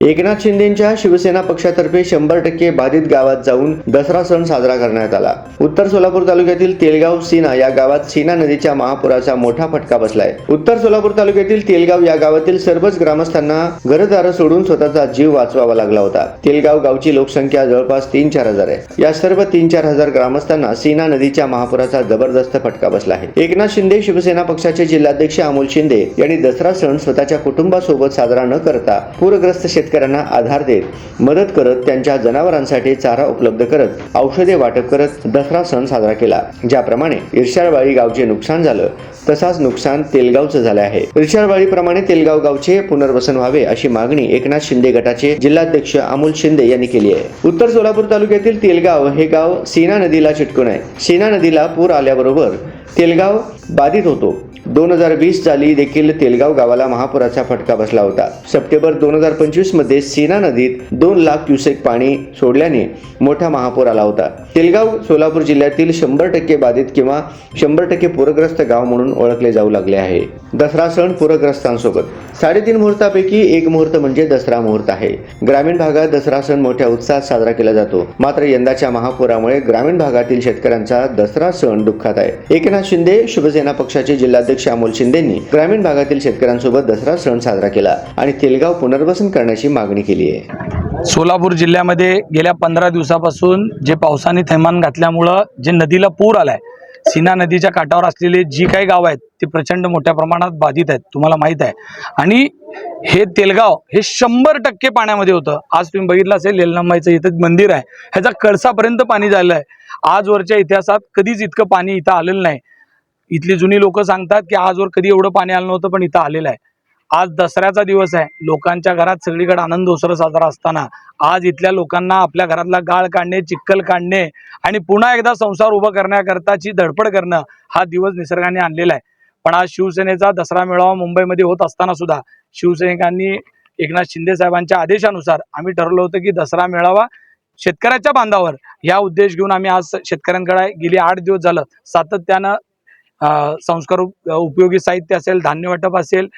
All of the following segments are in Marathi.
एकनाथ शिंदेच्या शिवसेना पक्षातर्फे शंभर टक्के बाधित गावात जाऊन दसरा सण साजरा करण्यात आला. उत्तर सोलापूर तालुक्यातील तेलगाव सीना या गावात सीना नदीच्या महापुराचा मोठा फटका बसलाय. उत्तर सोलापूर तालुक्यातील तेलगाव या गावातील सर्वच ग्रामस्थांना घरदारं सोडून स्वतःचा जीव वाचवावा लागला होता. तेलगाव गावची लोकसंख्या जवळपास तीन चार हजार आहे. या सर्व तीन चार हजार ग्रामस्थांना सीना नदीच्या महापुराचा जबरदस्त फटका बसला आहे. एकनाथ शिंदे शिवसेना पक्षाचे जिल्हाध्यक्ष अमोल शिंदे यांनी दसरा सण स्वतःच्या कुटुंबासोबत साजरा न करता पूरग्रस्त शेतकऱ्यांना आधार देत मदत करत त्यांच्या जनावरांसाठी चारा उपलब्ध करत औषधे वाटप करत दसरा सण साजरा केला. ज्याप्रमाणे इर्शाळवाडी गावचे नुकसान झालं तसाच नुकसान तेलगावचं झालं आहे. इर्षाळवाळीप्रमाणे तेलगाव गावचे पुनर्वसन व्हावे अशी मागणी एकनाथ शिंदे गटाचे जिल्हाध्यक्ष अमोल शिंदे यांनी केली आहे. उत्तर सोलापूर तालुक्यातील तेलगाव हे गाव सीना नदीला चिटकून आहे. सीना नदीला पूर आल्याबरोबर तेलगाव बाधित होतो. दोन हजार वीस साली देखील तेलगाव गावाला महापुराचा फटका बसला होता. सप्टेंबर दोन हजार पंचवीसमध्ये सीना नदीत दोन लाख क्युसेक पाणी सोडल्याने मोठा महापूर आला होता. तेलगाव सोलापूर जिल्ह्यातील शंभर टक्के बाधित किंवा शंभर टक्के पूरग्रस्त गाव म्हणून ओळखले जाऊ लागले आहे. दसरा सण पूरग्रस्तांसोबत. साडेतीन मुहूर्तापैकी एक मुहूर्त म्हणजे दसरा मुहूर्त आहे. ग्रामीण भागात दसरा सण मोठ्या उत्साहात साजरा केला जातो. मात्र यंदाच्या महापुरामुळे ग्रामीण भागातील शेतकऱ्यांचा दसरा सण दुःखात आहे. एकनाथ शिंदे सेना पक्षाचे जिल्हाध्यक्ष अमोल शिंदेंनी ग्रामीण भागातील शेतकऱ्यांसोबत दसरा सण साजरा केला आणि तेलगाव पुनर्वसन करण्याची मागणी केली आहे. सोलापूर जिल्ह्यामध्ये गेल्या पंधरा दिवसापासून जे पावसाने थैमान घातल्यामुळं जे नदीला पूर आलाय सीना नदीच्या काठावर असलेले जी काही गावं आहेत ती प्रचंड मोठ्या प्रमाणात बाधित आहेत तुम्हाला माहीत आहे. आणि हे तेलगाव हे शंभर टक्के पाण्यामध्ये होतं. आज तुम्ही बघितलं असेल लेलनामाईचं इथं मंदिर आहे. ह्याचा कळसापर्यंत पाणी झालं आहे आजवरच्या इतिहासात कधीच इतकं पाणी इथं आलेलं नाही. इथली जुनी लोक सांगतात की आजवर कधी एवढं पाणी आलं नव्हतं पण इथं आलेलं आहे. आज दसऱ्याचा दिवस आहे. लोकांच्या घरात सगळीकडे आनंद उत्सव साजरा असताना आज इथल्या लोकांना आपल्या घरातला गाळ काढणे चिक्कल काढणे आणि पुन्हा एकदा संसार उभा करण्याकरताची धडपड करणं हा दिवस निसर्गाने आणलेला आहे. पण आज शिवसेनेचा दसरा मेळावा मुंबईमध्ये होत असताना सुद्धा शिवसैनिकांनी एकनाथ शिंदे साहेबांच्या आदेशानुसार आम्ही ठरवलं होतं की दसरा मेळावा शेतकऱ्याच्या बांधावर. या उद्देश घेऊन आम्ही आज शेतकऱ्यांकडे गेली आठ दिवस झालं. सातत्यानं संस्कार उपयोगी साहित्य असेल धान्य वाटप असेल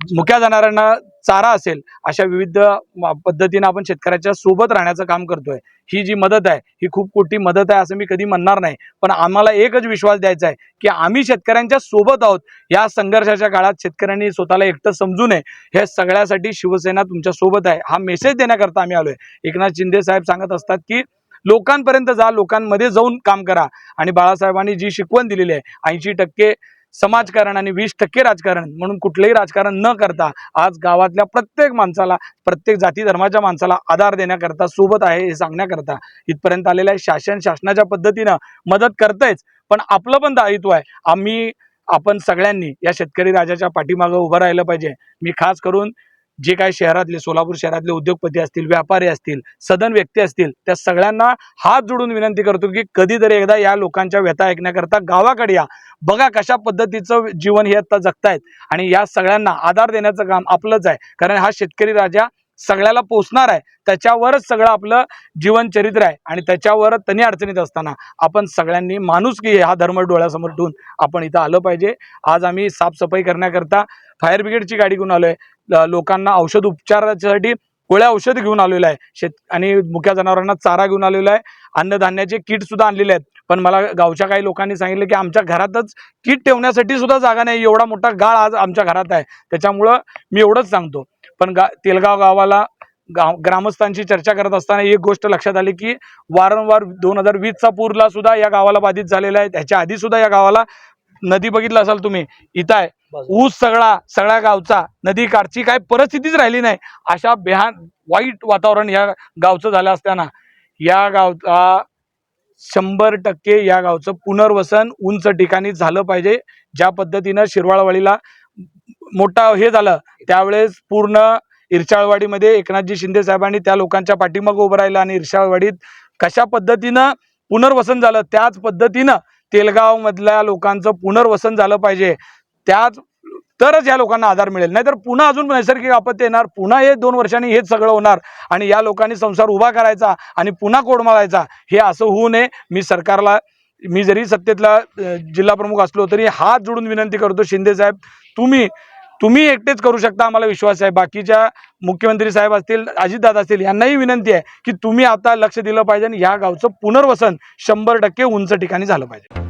मुक्या जनावरांना चारा असेल अशा विविध पद्धतीने पद्धतीनं आपण शेतकऱ्याच्या सोबत राहण्याचं काम करतोय. ही जी मदत आहे ही खूप मोठी मदत आहे असं मी कधी म्हणणार नाही. पण आम्हाला एकच विश्वास द्यायचा आहे की आम्ही शेतकऱ्यांच्या सोबत आहोत. या संघर्षाच्या काळात शेतकऱ्यांनी स्वतःला एकटं समजू नये. हे सगळ्यासाठी शिवसेना तुमच्यासोबत आहे. हा मेसेज देण्याकरता आम्ही आलोय. एकनाथ शिंदे साहेब सांगत असतात की लोकांपर्यंत जा लोकांमध्ये जाऊन काम करा. आणि बाळासाहेबांनी जी शिकवण दिलेली आहे ऐंशी टक्के समाजकारण आणि वीस टक्के राजकारण म्हणून कुठलंही राजकारण न करता आज गावातल्या प्रत्येक माणसाला प्रत्येक जाती धर्माच्या माणसाला आधार देण्याकरता सोबत आहे हे सांगण्याकरता इथपर्यंत आलेलं आहे. शासन शासनाच्या पद्धतीनं मदत करतायच पण आपलं पण दायित्व आहे. आम्ही आपण सगळ्यांनी या शेतकरी राजाच्या पाठीमागं उभं राहिलं पाहिजे. मी खास करून जे काही शहरातले सोलापूर शहरातले उद्योगपती असतील व्यापारी असतील सदन व्यक्ती असतील त्या सगळ्यांना हात जोडून विनंती करतो की कधीतरी एकदा या लोकांच्या व्यथा ऐकण्याकरता गावाकडे या. बघा कशा पद्धतीचं जीवन हे आता जगतायत. आणि या सगळ्यांना आधार देण्याचं काम आपलंच आहे. कारण हा शेतकरी राजा सगळ्याला पोचणार आहे. त्याच्यावरच सगळं आपलं जीवनचरित्र आहे. आणि त्याच्यावर त्यांनी अडचणीत असताना आपण सगळ्यांनी माणूस की हा धर्म डोळ्यासमोर ठेवून आपण इथं आलं पाहिजे. आज आम्ही साफसफाई करण्याकरता फायर ब्रिगेडची गाडी घेऊन आलो आहे लोकांना औषध उपचारासाठी गोळ्या औषध घेऊन आलेलं आहे. शेत आणि मुख्या जनावरांना चारा घेऊन आलेलो आहे. अन्नधान्याचे किट सुद्धा आणलेले आहेत. पण मला गावच्या काही लोकांनी सांगितलं की आमच्या घरातच किट ठेवण्यासाठी सुद्धा जागा नाही. एवढा मोठा गाळ आज आमच्या घरात आहे. त्याच्यामुळं मी एवढंच सांगतो. पण गा तेलगाव गावाला गाव ग्रामस्थांची चर्चा करत असताना एक गोष्ट लक्षात आली की वारंवार दोन हजार वीसचा पूरला सुद्धा या गावाला बाधित झालेला आहे. त्याच्या आधी सुद्धा या गावाला नदी बघितलं असाल तुम्ही. इथं आहे. ऊस सगळा सगळ्या गावचा नदी काठची काय परिस्थितीच राहिली नाही. अशा बेहान वाईट वातावरण या गावचं झालं असताना या गावचा शंभर टक्के या गावचं पुनर्वसन उंच ठिकाणी झालं पाहिजे. ज्या पद्धतीनं शिरवाळवाडीला मोठा हे झालं त्यावेळेस पूर्ण इरशाळवाडीमध्ये एकनाथजी शिंदे साहेबांनी त्या लोकांच्या पाठीमाग उभं राहिलं आणि इरशाळवाडीत कशा पद्धतीनं पुनर्वसन झालं त्याच पद्धतीनं तेलगाव मधल्या लोकांचं पुनर्वसन झालं पाहिजे. त्याच तरच या लोकांना आधार मिळेल. नाहीतर पुन्हा अजून नैसर्गिक आपत्ती येणार पुन्हा हे दोन वर्षांनी हेच सगळं होणार आणि या लोकांनी संसार उभा करायचा आणि पुन्हा कोडमाळायचा हे असं होऊ नये. मी सरकारला मी जरी सत्तेतला जिल्हाप्रमुख जिल्हा प्रमुख असलो तरी हात जोडून विनंती करतो शिंदे साहेब तुम्ही तुम्ही एकटेच करू शकता आम्हाला विश्वास आहे. बाकीच्या मुख्यमंत्री साहेब असतील अजितदादा असतील यांनाही विनंती आहे की तुम्ही आता लक्ष दिलं पाहिजे आणि ह्या गावचं पुनर्वसन शंभर टक्के उंच ठिकाणी झालं पाहिजे.